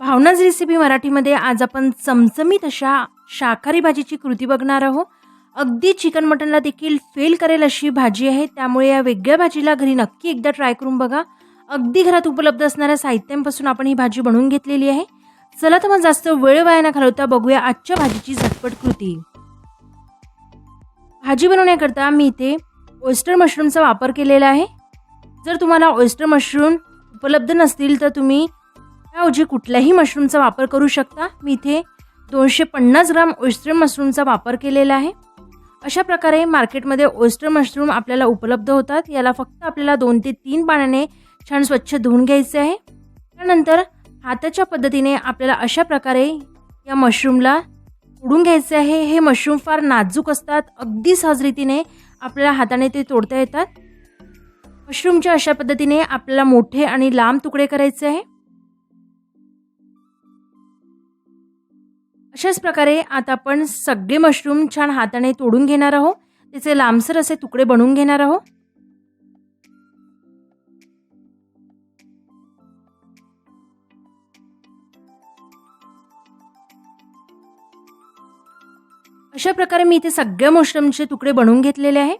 भावनाच recipe मराठीमध्ये आज आपण चमचमीत अशा शाकाहारी भाजीची कृती बघणार आहोत. अगदी चिकन मटनला देखील फेल करेल अशी भाजी आहे. त्यामुळे या वेगळ्या भाजीला घरी नक्की एकदा ट्राय करून बघा. अगदी घरात उपलब्ध असणाऱ्या साहित्यांपासून आपण ही भाजी बनवून घेतलेली आहे. चला तर मग जास्त वेळ वाया न घालवता बघूया आजच्या भाजीची झटपट कृती. भाजी बनवण्याकरता मी इथे ओयस्टर मशरूमचा वापर केलेला आहे. जर तुम्हाला ओयस्टर मशरूम उपलब्ध नसतील तर तुम्ही त्याऐवजी कुठल्याही मशरूमचा वापर करू शकता. मी इथे दोनशे पन्नास ग्राम ओयस्टर मशरूमचा वापर केलेला आहे. अशा प्रकारे मार्केटमध्ये ओयस्टर मशरूम आपल्याला उपलब्ध होतात. याला फक्त आपल्याला दोन ते तीन पाण्याने छान स्वच्छ धुवून घ्यायचे आहे. त्यानंतर हाताच्या पद्धतीने आपल्याला अशा प्रकारे या मशरूमला तोडून घ्यायचे आहे. हे मशरूम फार नाजूक असतात. अगदी सहजरीतीने आपल्याला हाताने ते तोडता येतात. मशरूमच्या अशा पद्धतीने आपल्याला मोठे आणि लांब तुकडे करायचे आहे. अशाच प्रकारे आता आपण सगळे मशरूम छान हाताने तोडून घेणार आहोत. त्याचे लांबसर असे तुकडे बनवून घेणार आहोत. अशा प्रकारे मी इथे सगळ्या मशरूमचे तुकडे बनवून घेतलेले आहे.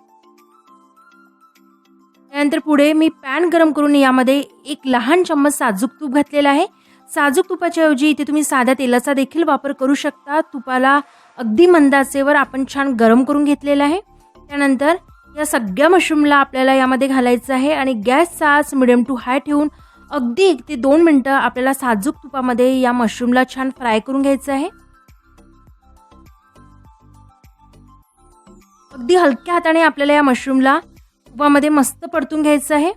त्यानंतर पुढे मी पॅन गरम करून यामध्ये एक लहान चम्मच साजूक तूप घातलेला आहे. साजूक तुपाच्या ऐवजी इथे तुम्ही साध्या तेलाचा देखील वापर करू शकता. तुपाला अगदी मंदाचेवर आपण छान गरम करून घेतलेलं आहे. त्यानंतर या सगळ्या मशरूमला आपल्याला यामध्ये घालायचं आहे आणि गॅसचा सास मिडियम टू हाय ठेवून अगदी एक ते दोन मिनटं आपल्याला साजूक तुपामध्ये या मशरूमला छान फ्राय करून घ्यायचं आहे. अगदी हलक्या हाताने आपल्याला या मशरूमला तुपामध्ये मस्त परतून घ्यायचं आहे.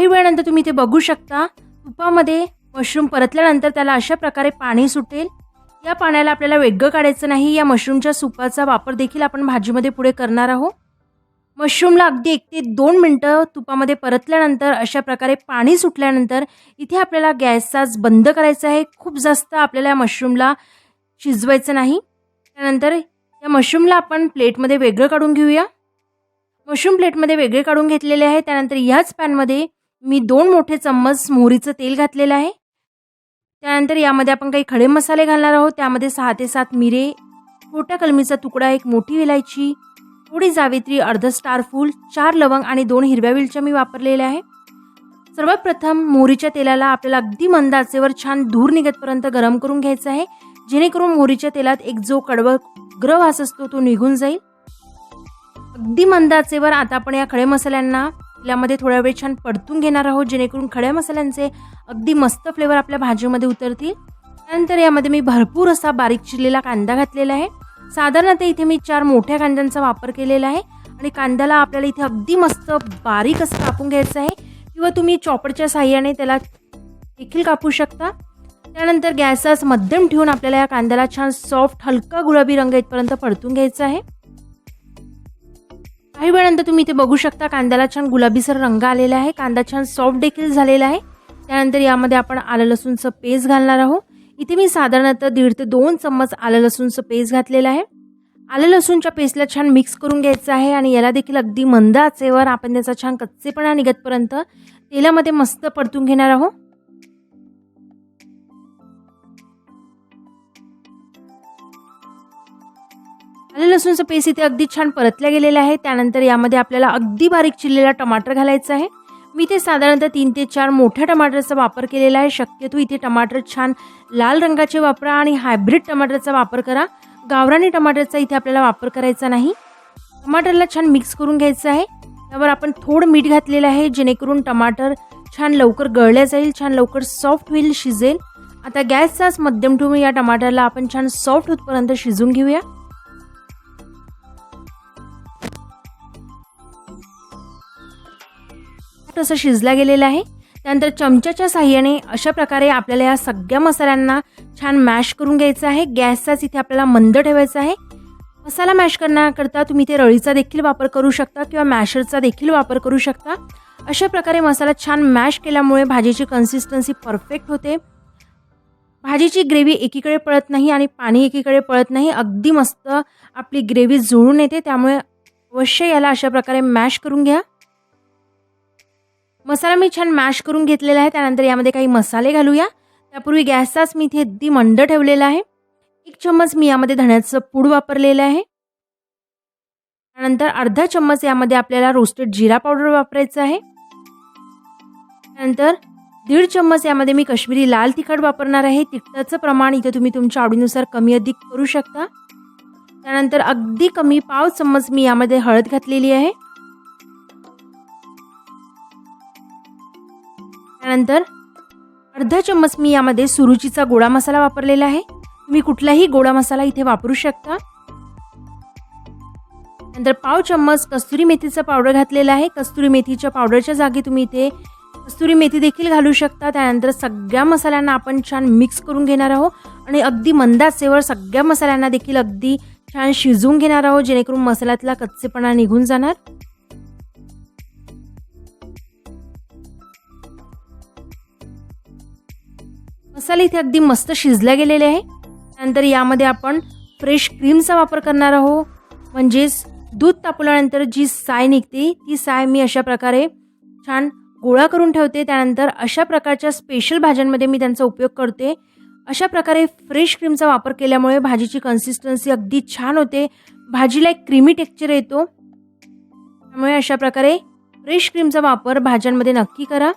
काही वेळानंतर तुम्ही ते बघू शकता तुपामध्ये मशरूम परतल्यानंतर त्याला अशा प्रकारे पाणी सुटेल. या पाण्याला आपल्याला वेगळं काढायचं नाही या मशरूमच्या सुपाचा वापर देखील आपण भाजीमध्ये पुढे करणार आहोत. मशरूमला अगदी एक ते दोन मिनटं तुपामध्ये परतल्यानंतर अशा प्रकारे पाणी सुटल्यानंतर इथे आपल्याला गॅसचा बंद करायचा आहे. खूप जास्त आपल्याला या मशरूमला शिजवायचं नाही. त्यानंतर या मशरूमला आपण प्लेटमध्ये वेगळं काढून घेऊया. मशरूम प्लेटमध्ये वेगळे काढून घेतलेले आहे. त्यानंतर ह्याच पॅनमध्ये मी दोन मोठे चम्मच मोहरीचं तेल घातलेलं आहे. त्यानंतर यामध्ये आपण काही खडे मसाले घालणार आहोत. त्यामध्ये सहा ते सात मिरे छोट्या कलमीचा तुकडा एक मोठी विलायची थोडी जावित्री अर्ध स्टार फूल चार लवंग आणि दोन हिरव्या वेलच्या मी वापरलेल्या आहे. सर्वात प्रथम मोहरीच्या तेलाला आपल्याला अगदी मंद आचेवर छान धूर निघतपर्यंत गरम करून घ्यायचं आहे. जेणेकरून मोहरीच्या तेलात एक जो कडवळ ग्रवास असतो तो निघून जाईल. अगदी मंद आचेवर आता आपण या खडे मसाल्यांना तेलामध्ये थोड्या वेळ छान परतून घेणार आहोत जेणेकरून खड्या मसाल्यांचे अगदी मस्त फ्लेवर आपल्या भाजीमध्ये उतरतील. त्यानंतर यामध्ये मी भरपूर असा बारीक चिरलेला कांदा घातलेला आहे. साधारणतः इथे मी चार मोठ्या कांद्यांचा वापर केलेला आहे आणि कांद्याला आपल्याला इथे अगदी मस्त बारीक असं कापून घ्यायचं आहे किंवा तुम्ही चॉपरच्या साह्याने त्याला देखील कापू शकता. त्यानंतर गॅसच मध्यम ठेवून आपल्याला या कांद्याला छान सॉफ्ट हलका गुलाबी रंग येतपर्यंत परतून घ्यायचा आहे. काही वेळानंतर तुम्ही इथे बघू शकता कांद्याला छान गुलाबीसर रंग आलेला आहे. कांदा छान सॉफ्ट देखील झालेला आहे. त्यानंतर यामध्ये आपण आलं लसूणचं पेस्ट घालणार आहोत. इथे मी साधारणतः दीड ते दोन चम्मच आलं लसूणचं पेस्ट घातलेलं आहे. आलं लसूणच्या पेस्टला छान मिक्स करून घ्यायचं आहे आणि याला देखील अगदी मंद आचेवर आपण त्याचा छान कच्चेपणा निघतपर्यंत तेलामध्ये मस्त परतून घेणार आहोत. आले लसूणचं पेस्ट इथे अगदी छान परतल्या गेलेलं आहे. त्यानंतर यामध्ये आपल्याला अगदी बारीक चिरलेला टमाटर घालायचा आहे. मी ते साधारणतः तीन ते चार मोठ्या टमाटरचा वापर केलेला आहे. शक्यतो इथे टमाटर छान लाल रंगाचे वापरा आणि हायब्रिड टमाटरचा वापर करा. गावरानी टमाटरचा इथे आपल्याला वापर करायचा नाही. टमाटरला छान मिक्स करून घ्यायचं आहे. त्यावर आपण थोडं मीठ घातलेलं आहे. जेणेकरून टमाटर छान लवकर गळल्या जाईल छान लवकर सॉफ्ट होईल शिजेल. आता गॅसचाच मध्यम ठेवून या टमाटरला आपण छान सॉफ्ट होतपर्यंत शिजून घेऊया. असं शिजला गेलेला आहे. त्यानंतर चमच्याच्या साह्याने अशा प्रकारे आपल्याला या सगळ्या मसाल्यांना छान मॅश करून घ्यायचं आहे. गॅसचाच इथे आपल्याला मंद ठेवायचा आहे. मसाला मॅश करण्याकरता तुम्ही ते रळीचा देखील वापर करू शकता किंवा मॅशरचा देखील वापर करू शकता. अशा प्रकारे मसाला छान मॅश केल्यामुळे भाजीची कन्सिस्टन्सी परफेक्ट होते. भाजीची ग्रेव्ही एकीकडे पळत नाही आणि पाणी एकीकडे पळत नाही. अगदी मस्त आपली ग्रेव्ही जुळून येते. त्यामुळे अवश्य याला अशा प्रकारे मॅश करून घ्या. मसाला मी छान मॅश करून घेतलेला आहे. त्यानंतर यामध्ये काही मसाले घालूया. त्यापूर्वी गॅसचाच मी इथे अगदी मंड ठेवलेला आहे. एक चम्मच मी यामध्ये धण्याचं पूड वापरलेलं आहे. त्यानंतर अर्धा चम्मच यामध्ये आपल्याला रोस्टेड जिरा पावडर वापरायचं आहे. त्यानंतर दीड चम्मच यामध्ये मी कश्मीरी लाल तिखट वापरणार आहे. तिखटाचं प्रमाण इथे तुम्ही तुमच्या आवडीनुसार कमी अधिक करू शकता. त्यानंतर अगदी कमी पाव चम्मच मी यामध्ये हळद घातलेली आहे. त्यानंतर अर्धा चम्मच मी यामध्ये सुरुचीचा गोडा मसाला वापरलेला आहे. तुम्ही कुठलाही गोडा मसाला इथे वापरू शकता. नंतर पाव चम्मच कस्तुरी मेथीचा पावडर घातलेला आहे. कस्तुरी मेथीच्या पावडरच्या जागी तुम्ही इथे कस्तुरी मेथी देखील घालू शकता. त्यानंतर सगळ्या मसाल्यांना आपण छान मिक्स करून घेणार आहोत आणि अगदी मंदाचेवर सगळ्या मसाल्यांना देखील अगदी छान शिजवून घेणार आहोत जेणेकरून मसाल्यातला कच्चेपणा निघून जाणार. मसाले इथे अगदी मस्त शिजले गेलेले आहे. त्यानंतर यामध्ये आपण फ्रेश क्रीमचा वापर करणार आहोत. म्हणजेच दूध तापवल्यानंतर जी साय निघते ती साय मी अशा प्रकारे छान गोळा करून ठेवते. त्यानंतर अशा प्रकारच्या स्पेशल भाज्यांमध्ये मी त्यांचा उपयोग करते. अशा प्रकारे फ्रेश क्रीमचा वापर केल्यामुळे भाजीची कन्सिस्टन्सी अगदी छान होते. भाजीला एक क्रीमी टेक्स्चर येतो. त्यामुळे अशा प्रकारे फ्रेश क्रीमचा वापर भाज्यांमध्ये नक्की करा.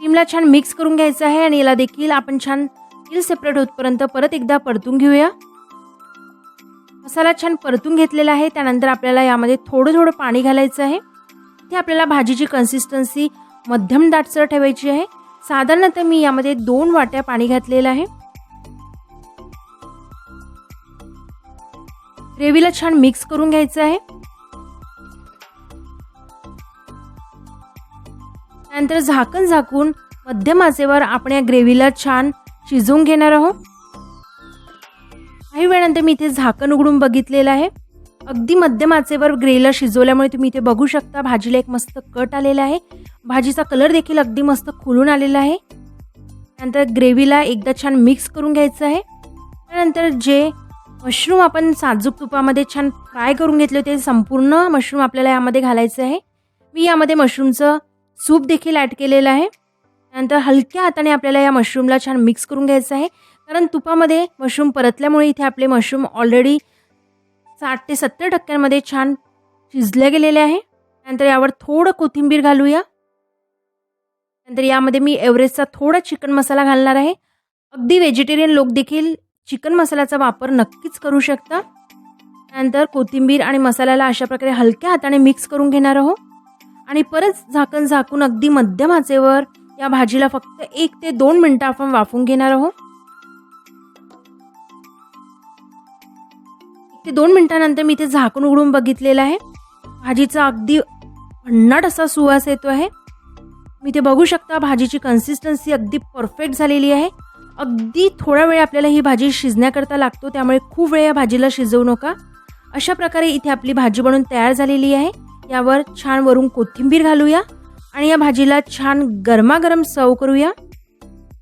क्रीमला छान मिक्स करून घ्यायचं आहे आणि याला देखील आपण छान तेल सेपरेट होतपर्यंत परत एकदा परतून घेऊया. मसाला छान परतून घेतलेला आहे. त्यानंतर आपल्याला यामध्ये थोडं थोडं पाणी घालायचं आहे. इथे आपल्याला भाजीची कन्सिस्टन्सी मध्यम दाटसर ठेवायची आहे. साधारणतः मी यामध्ये दोन वाट्या पाणी घातलेलं आहे. ग्रेव्हीला छान मिक्स करून घ्यायचं आहे. त्यानंतर झाकण झाकून मध्यम आचेवर आपण या ग्रेव्हीला छान शिजवून घेणार आहोत. काही वेळानंतर मी इथे झाकण उघडून बघितलेलं आहे. अगदी मध्यम आचेवर ग्रेव्हीला शिजवल्यामुळे तुम्ही इथे बघू शकता भाजीला एक मस्त कट आलेला आहे. भाजीचा कलर देखील अगदी मस्त खुलून आलेला आहे. त्यानंतर ग्रेव्हीला एकदा छान मिक्स करून घ्यायचं आहे. त्यानंतर जे मशरूम आपण साजूक तुपामध्ये छान फ्राय करून घेतले होते संपूर्ण मशरूम आपल्याला यामध्ये घालायचं आहे. मी यामध्ये मशरूमचं सूप देखील ॲड केलेलं आहे. त्यानंतर हलक्या हाताने आपल्याला या मशरूमला छान मिक्स करून घ्यायचं आहे. कारण तुपामध्ये मशरूम परतल्यामुळे इथे आपले मशरूम ऑलरेडी साठ ते सत्तर टक्क्यांमध्ये छान शिजले गेलेले आहे. त्यानंतर यावर थोडं कोथिंबीर घालूया. नंतर यामध्ये मी एव्हरेस्टचा थोडा चिकन मसाला घालणार आहे. अगदी व्हेजिटेरियन लोक देखील चिकन मसाल्याचा वापर नक्कीच करू शकता. त्यानंतर कोथिंबीर आणि मसाल्याला अशा प्रकारे हलक्या हाताने मिक्स करून घेणार आहोत. आणि परत झाकण झाकून अगदी मध्यम आचेवर या भाजीला फक्त एक ते दोन मिनटं आपण वाफून घेणार आहोत. एक ते दोन मिनटानंतर मी इथे झाकून उघडून बघितलेलं आहे. भाजीचा अगदी भन्नाट असा सुवास येतो आहे. मी ते बघू शकता भाजीची कन्सिस्टन्सी अगदी परफेक्ट झालेली आहे. अगदी थोडा वेळ आपल्याला ही भाजी शिजण्याकरता लागतो त्यामुळे खूप वेळ या भाजीला शिजवू नका. अशा प्रकारे इथे आपली भाजी बनवून तयार झालेली आहे. यावर छान वरून कोथिंबीर घालूया आणि या भाजीला छान गरमागरम सर्व करूया.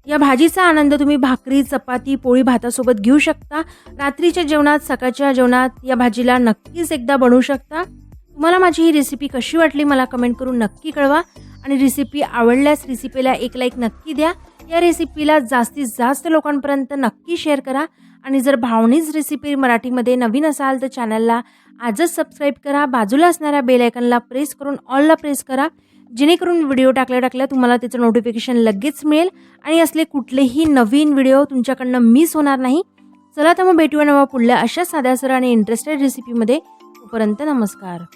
या भाजीचा आनंद तुम्ही भाकरी चपाती पोळी भातासोबत घेऊ शकता. रात्रीच्या जेवणात सकाळच्या जेवणात या भाजीला नक्कीच एकदा बनवू शकता. तुम्हाला माझी ही रेसिपी कशी वाटली मला कमेंट करून नक्की कळवा. आणि रेसिपी आवडल्यास रेसिपीला एक लाईक नक्की द्या. या रेसिपीला जास्तीत जास्त लोकांपर्यंत नक्की शेअर करा. आणि जर भावनीच रेसिपी मराठीमध्ये नवीन असाल तर चॅनलला आजच सबस्क्राईब करा बाजूला असणाऱ्या बेल आयकनला प्रेस करून ऑलला प्रेस करा. जेणेकरून व्हिडिओ टाकल्या टाकल्या तुम्हाला त्याचं नोटिफिकेशन लगेच मिळेल. आणि असले कुठलेही नवीन व्हिडिओ तुमच्याकडनं मिस होणार नाही. चला तर मग भेटूया नवा पुढल्या अशा साध्या सर आणि इंटरेस्टेड रेसिपीमध्ये तोपर्यंत नमस्कार.